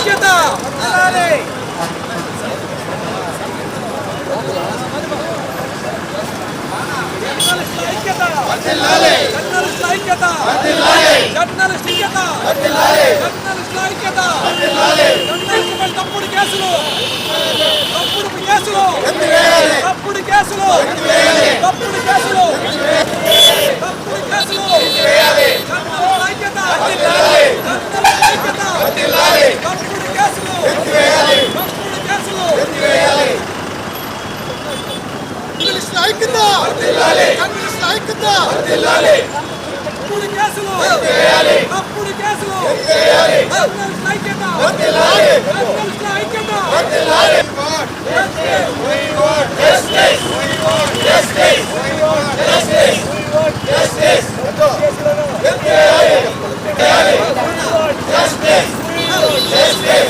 ఐక్యత. జర్నలిస్టుల ఐక్యత. జర్నలిస్టుల ఐక్యత. జర్నలిస్ట్ ఐక్యత. జర్నలిస్టులపై తప్పుడు కేసులు. తప్పుడు కేసులు. తప్పుడు కేసులు. తప్పుడు కేసులు తప్పుడు కేసులు జర్నలిస్టుల ఐక్యత జర్నలిస్టుల ఐక్యత తప్పుడు కేసులు తప్పుడు కేసులు జర్నలిస్టుల ఐక్యత! జర్నలిస్టుల ఐక్యత! తప్పుడు కేసులు! తప్పుడు కేసులు! ఐక్యత! ఐక్యత! జర్నలిస్టుల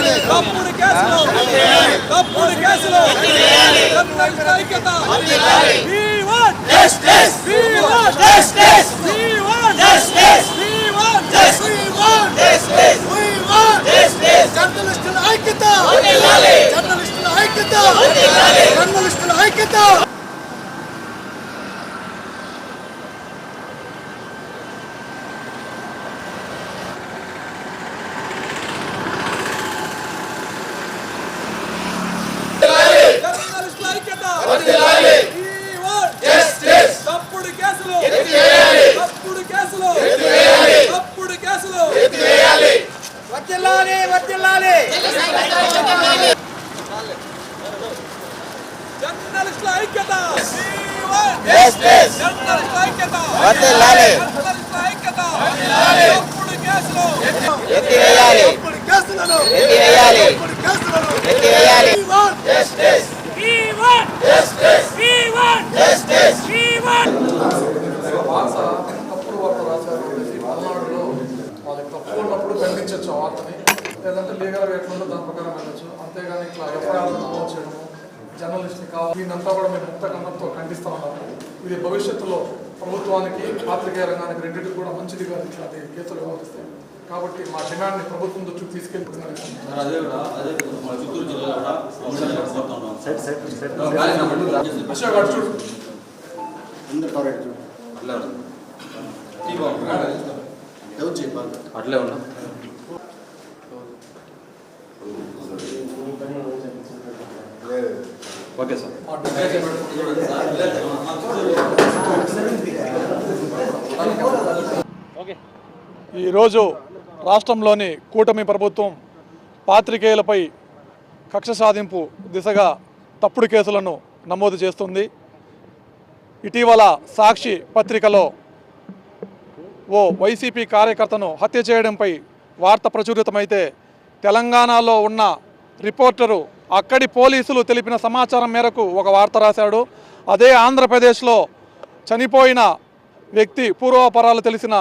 తప్పుడు కేసులు తప్పుడు కేసులు జర్నలిస్టుల ఐక్యత We want justice. We want justice. We want justice. We want justice. We want justice. We want జర్నలిస్టుల ఐక్యత జర్నలిస్టుల ఐక్యత జర్నలిస్టుల ఐక్యత వార్త తప్పుడు వార్త రాశారు అనేసి పల్నాడులో వాళ్ళకి తప్పు ఉన్నప్పుడు ఖండించవచ్చు ఆ వార్తని లేదంటే లీగల్గా ఎట్లుందో దాని ప్రకారం వెళ్ళచ్చు అంతేగాని ఇట్లా ఎఫ్ఐఆర్ నమోదు చేయడము జర్నలిస్ట్ని కావాలి. దీనంతా కూడా మేము ముక్త కండంతో ఖండిస్తా ఉన్నాము. ఇది భవిష్యత్తులో ప్రభుత్వానికి పాత్రికేయ రంగానికి రెండింటికి కూడా మంచిదిగా ఇట్లాంటి కేసులు వ్యవహరిస్తాయి కాబట్టి మా డిమాండ్ని ప్రభుత్వం దృష్టికి తీసుకెళ్తున్నారు అదే కూడా అదే మన చిత్తూరు జిల్లాలో కూడా అంశాలు నడుపుతా ఉన్నాం. అశోక్ అటు చూడు అట్లే ఉంది. టీ బాగుంది. అట్లే ఉన్నా ఓకే సార్. ఈరోజు రాష్ట్రంలోని కూటమి ప్రభుత్వం పాత్రికేయులపై కక్ష సాధింపు దిశగా తప్పుడు కేసులను నమోదు చేస్తుంది. ఇటీవల సాక్షి పత్రికలో ఓ వైసీపీ కార్యకర్తను హత్య చేయడంపై వార్త ప్రచురితమైతే తెలంగాణలో ఉన్న రిపోర్టరు అక్కడి పోలీసులు తెలిపిన సమాచారం మేరకు ఒక వార్త రాశాడు. అదే ఆంధ్రప్రదేశ్లో చనిపోయిన వ్యక్తి పూర్వాపరాలు తెలిసిన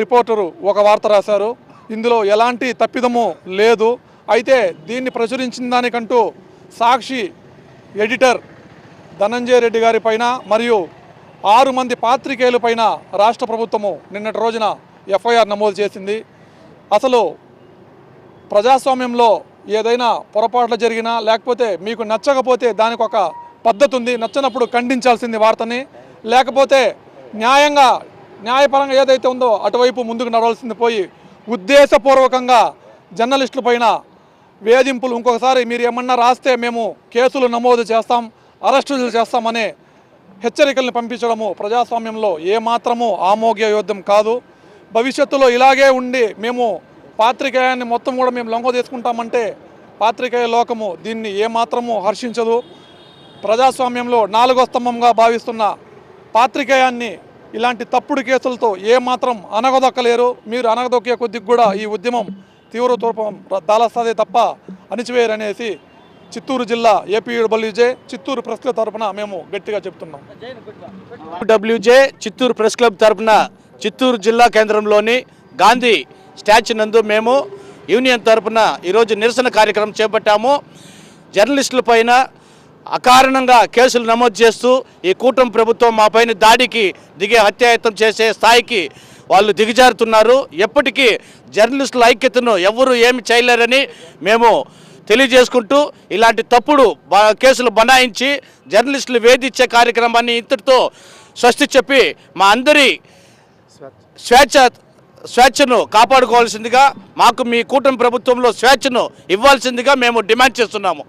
రిపోర్టరు ఒక వార్త రాశారు. ఇందులో ఎలాంటి తప్పిదము లేదు. అయితే దీన్ని ప్రచురించిన దానికంటూ సాక్షి ఎడిటర్ ధనంజయ రెడ్డి గారి పైన మరియు ఆరు మంది పాత్రికేయులపైన రాష్ట్ర ప్రభుత్వము నిన్నటి రోజున ఎఫ్ఐఆర్ నమోదు చేసింది. అసలు ప్రజాస్వామ్యంలో ఏదైనా పొరపాట్లు జరిగినా లేకపోతే మీకు నచ్చకపోతే దానికి ఒక పద్ధతి ఉంది. నచ్చనప్పుడు ఖండించాల్సింది వార్తని. లేకపోతే న్యాయంగా న్యాయపరంగా ఏదైతే ఉందో అటువైపు ముందుకు నడవాల్సింది పోయి ఉద్దేశపూర్వకంగా జర్నలిస్టుల పైన వేధింపులు ఇంకొకసారి మీరు ఏమన్నా రాస్తే మేము కేసులు నమోదు చేస్తాం అరెస్టులు చేస్తామనే హెచ్చరికల్ని పంపించడము ప్రజాస్వామ్యంలో ఏమాత్రము ఆమోగ్యయోధ్యం కాదు. భవిష్యత్తులో ఇలాగే ఉండి మేము పాత్రికేయాన్ని మొత్తం కూడా మేము లొంగ తీసుకుంటామంటే పాత్రికేయ లోకము దీన్ని ఏమాత్రము హర్షించదు. ప్రజాస్వామ్యంలో నాలుగో స్తంభంగా భావిస్తున్న పాత్రికేయాన్ని ఇలాంటి తప్పుడు కేసులతో ఏమాత్రం అనగదొక్కలేరు. మీరు అనగదొక్కే కొద్దికి కూడా ఈ ఉద్యమం తీవ్ర తూర్పం దాలస్తుంది తప్ప అణిచివేయరనేసి చిత్తూరు జిల్లా ఏపీడబ్ల్యూజే చిత్తూరు ప్రెస్ క్లబ్ తరపున మేము గట్టిగా చెప్తున్నాం. డబ్ల్యూజే చిత్తూరు ప్రెస్ క్లబ్ తరఫున చిత్తూరు జిల్లా కేంద్రంలోని గాంధీ స్టాచ్యూ నందు మేము యూనియన్ తరపున ఈరోజు నిరసన కార్యక్రమం చేపట్టాము. జర్నలిస్టుల పైన అకారణంగా కేసులు నమోదు చేస్తూ ఈ కూటమి ప్రభుత్వం మా పైన దాడికి దిగే హత్యాయత్నం చేసే స్థాయికి వాళ్ళు దిగజారుతున్నారు. ఎప్పటికీ జర్నలిస్టుల ఐక్యతను ఎవరు ఏమి చేయలేరని మేము తెలియజేసుకుంటూ ఇలాంటి తప్పుడు బ- కేసులు బనాయించి జర్నలిస్టులు వేధించే కార్యక్రమాన్ని ఇంతటితో స్వస్తి చెప్పి మా అందరి స్వేచ్ఛ స్వేచ్ఛను కాపాడుకోవాల్సిందిగా మాకు మీ కూటమి ప్రభుత్వంలో స్వేచ్ఛను ఇవ్వాల్సిందిగా మేము డిమాండ్ చేస్తున్నాము.